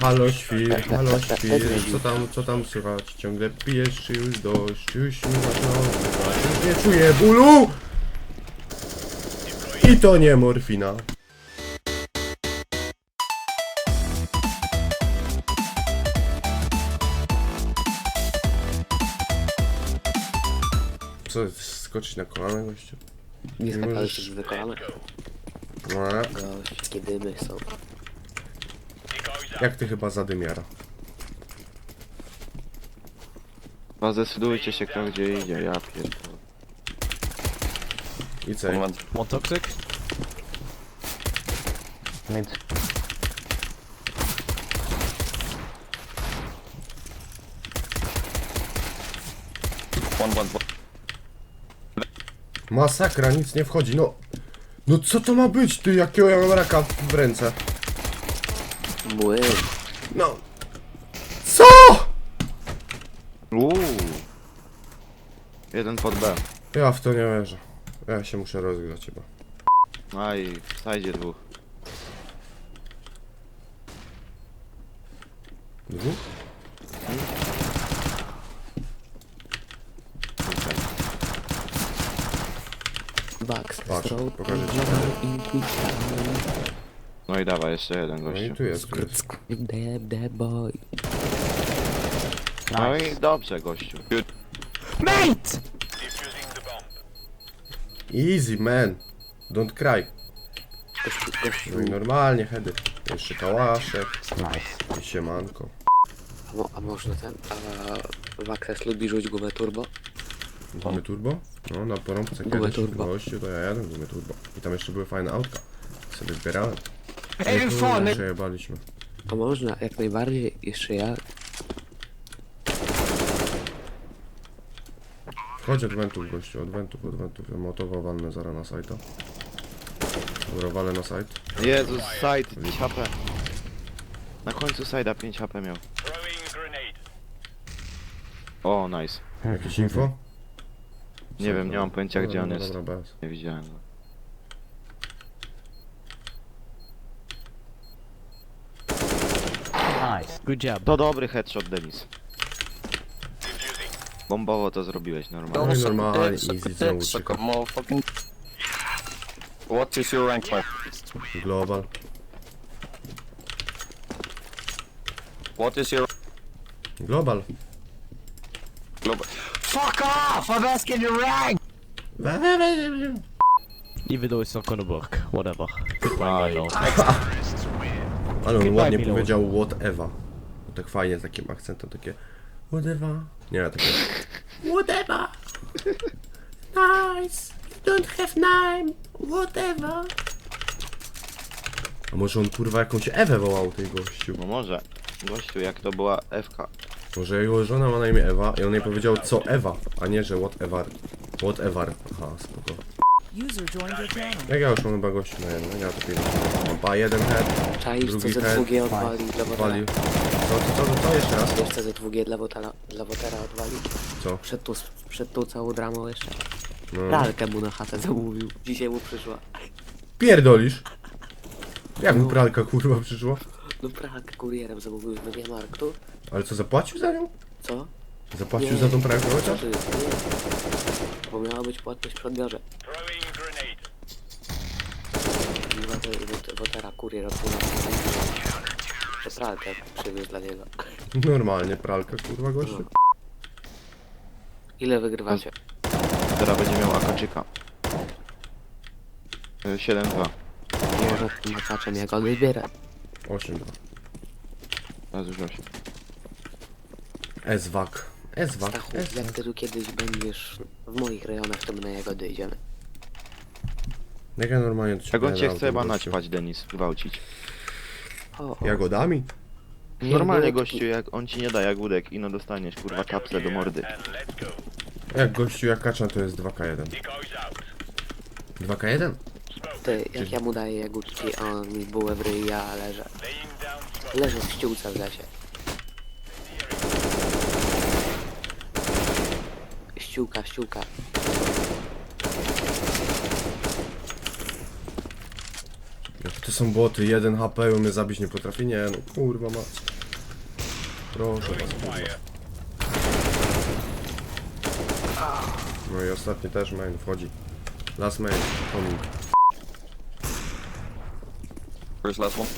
Halo świr, halo świr, co tam, co tam słychać? Ciągle pijesz, czy już dość, czy już nie masz na odbywać? Już nie czuję bólu! I to nie morfina. Co, skoczyć na kolana gościu? Nie skakałeś już wykonane. No, a Gość, wszystkie dymy są. Jak ty chyba zadymiara? No zdecydujcie się kto gdzie idzie, ja pierdolę. I co? One toxic. Mid. One, one, one. Masakra, nic nie wchodzi, no. No co to ma być, ty, jakiego ja mam raka w ręce? No. Co? Uuu. Jeden pod B. Ja w to nie wierzę. Ja się muszę rozgrzać chyba. A i w sajdzie dwóch. Dwóch? Bugs. Patrz, pokażę ci. No i dawaj, jeszcze jeden No i gościu. tu jest, jest. Deb, deb, boy. No i dobrze gościu. Mate! Easy, man. Don't cry. Gościu, gościu. No i normalnie, hedy. Jeszcze kałaszek. Nice. I siemanko. A, mo, a można ten? A Waxes lubi rzuć gumę turbo? Gumy turbo? No, na porąbce Gumę kiedyś. turbo. Gościu, to ja jadę gumy turbo. I tam jeszcze były fajne autka. Sobie zbierałem. Fun! Przejebaliśmy. A można, jak najbardziej. Jeszcze ja. Chodź od wentów, gościu, od wentów, od wentów. Ja motowo walnę zaraz na sajta. Dobra, walę na sajt. Jezus, side, 5 HP. Na końcu side'a 5 HP miał. O, nice. Jakieś info? Nie wiem, nie mam pojęcia gdzie on Dobra, jest. Dobra, bez. Nie widziałem go. Nice. Good job. To dobry headshot, Denis. Bombowo to zrobiłeś, No normalnie. i normalnie, Suck easy a znowu dick, suck a motherfucking... What is your rank, man? Global. What is your Global. global? Fuck off! I'm asking your rank! Even though it's not gonna work, whatever. Aj. Ale on Goodbye, ładnie Milo. powiedział whatever. No tak fajnie z takim akcentem, takie whatever. Nie, takie whatever. Nice. You don't have name. Whatever. A może on kurwa jakąś Ewę wołał tej gościu? No może. Gościu, jak to była FK. Może jego żona ma na imię Ewa i on jej powiedział co Ewa, a nie że whatever. Whatever. Aha, spoko. User joined your channel. Jak ja już mam chyba gościu na jedno, ja to piję. Mam pa jeden head, Czaisz, co Drugi ze head. 2G odwali dla wali. Wotera? Co, co, co, co jeszcze raz? Wiesz, co ze 2G dla Wotera, dla Wotera odwali? Co? Przed tą, przed tą całą dramą jeszcze. No. Pralkę mu na chatę zamówił. Dzisiaj mu przyszła. Pierdolisz? Jak mu pralka kurwa przyszła? No pralkę kurierem zamówił z Mediamarktu. Ale co, zapłacił za nią? Co? Zapłacił Nie. za tą pralkę Co chociaż? to jest? Nie. Bo miała być płatność przy odbiorze. Chyba to Wot- Wotera kurier od północy. To pralkę przywiózł dla niego. Normalnie pralka kurwa gościu. Ile wygrywacie? Teraz będzie miał akaczyka. Y, 7-2. Może tym makaczem jak on zbiera. 8 2. Teraz już 8. S-Wak. S-Wak. Stachu, jak ty tu kiedyś będziesz w moich rejonach, to my na jagody idziemy. Jak ja normalnie to Jak on cię chce chyba naćpać, Denis, gwałcić. O, o. Jagodami? Nie, Normalnie nie, gościu, jak on ci nie da jagódek i no dostaniesz kurwa kapsle do mordy. Jak gościu, jak kaczan to jest 2K1. 2K1? Ty, jak ja mu daję jagódki, a on mi bułę w ryj, ja leżę. Leżę w ściółce w lesie. Ściółka, ściółka. Jak ty To są boty, jeden HP mnie zabić nie potrafi. Nie no, kurwa mać. Proszę was. No i ostatni też main wchodzi. Last main, coming. Where's last one?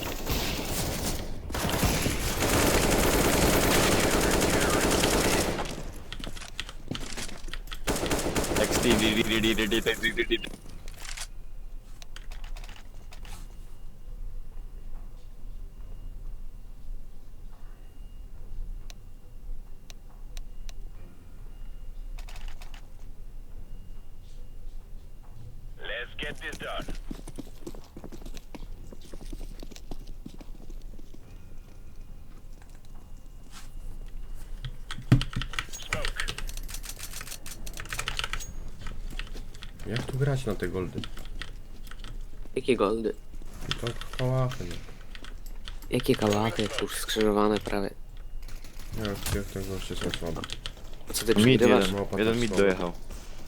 XD. Get this done. Smoke. Jak tu grać na te goldy? Jakie goldy? To kałachy. Jakie kałachy, już skrzyżowane prawie. Jak, jak ten goście są słabe. Po co ty Mid przegrywasz? jeden, Małpa jeden mid słabo. dojechał.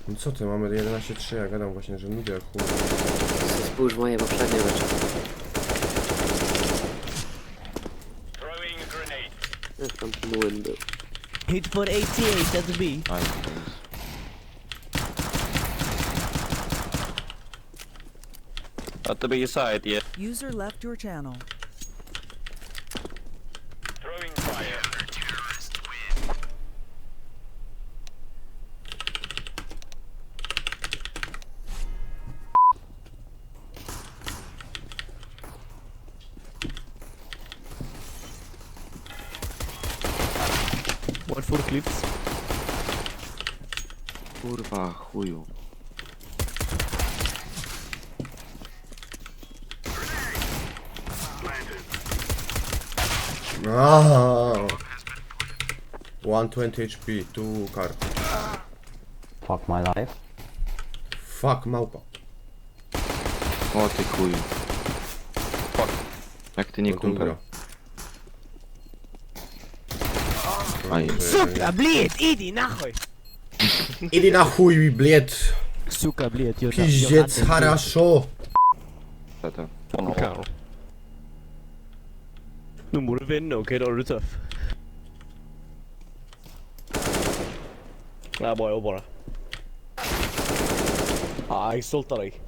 No co ty, mamy 11-3, ja gadam właśnie, że nudzę jak chuj. Spójrz moje poprzednie mecze. Throwing a grenade. Jak tam młyn był. Hit for 88, that's B. Nice. At the B side, yeah. User left your channel. Throwing fire. What for clips? Kurwa, chuju. Aaaa! 120 HP, tu car. Fuck my life. Fuck, małpa. O ty chuju. Fuck. Jak ty nie No tu kumpel. gra. Сука, блядь, иди нахуй! Idi na chuj, bled! Сука, блядь, you're Piździec, haraszo! Tata. One hole. Carl. Nu må du vinde, okay? Da er du tøff. Det er bare å jobbe, det. Ja, jeg er stolt av deg.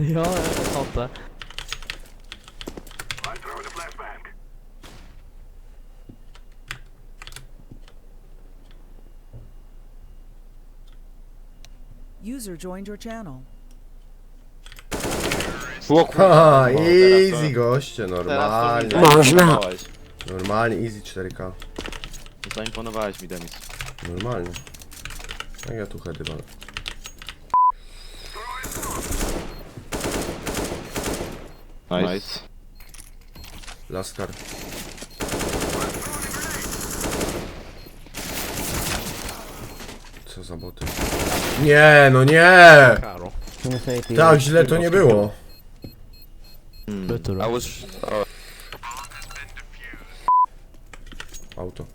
Ja, det er sant det. User joined your channel. O Haha, No, easy goście, Teraz to normalnie. zaimponowałeś. Normalnie, easy 4K. Zaimponowałeś mi, Denis. Normalnie. Jak ja tu hedy walę. Nice. Laskar. Co za boty? Nie, no nie! It Tak źle to nie było. I was. Uh, Auto.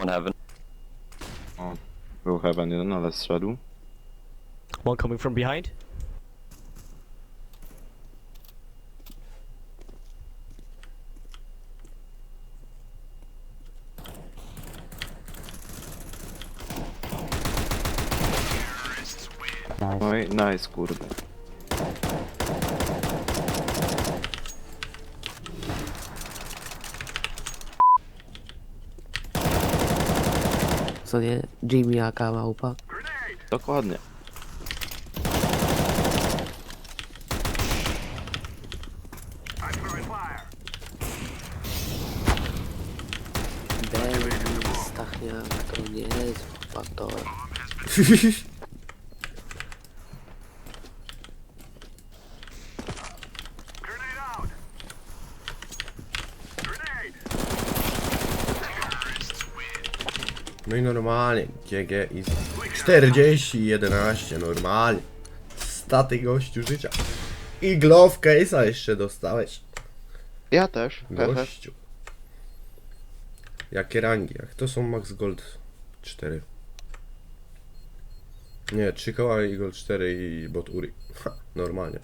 one heaven. Był heaven jeden, ale zszedł. One coming from behind. Nice. No nice, kurde. Co nie? Jimmy jaka małpa? Dokładnie. Denis, Stachniak, to nie jest faktor. No i normalnie. GG easy. 40 11 normalnie. Staty gościu życia. I glove case'a jeszcze dostałeś. Ja też. Gościu. Jakie rangi? Jak to są Max Gold 4? Nie, 3 koła i Gold 4 i bot Uri. Ha, normalnie.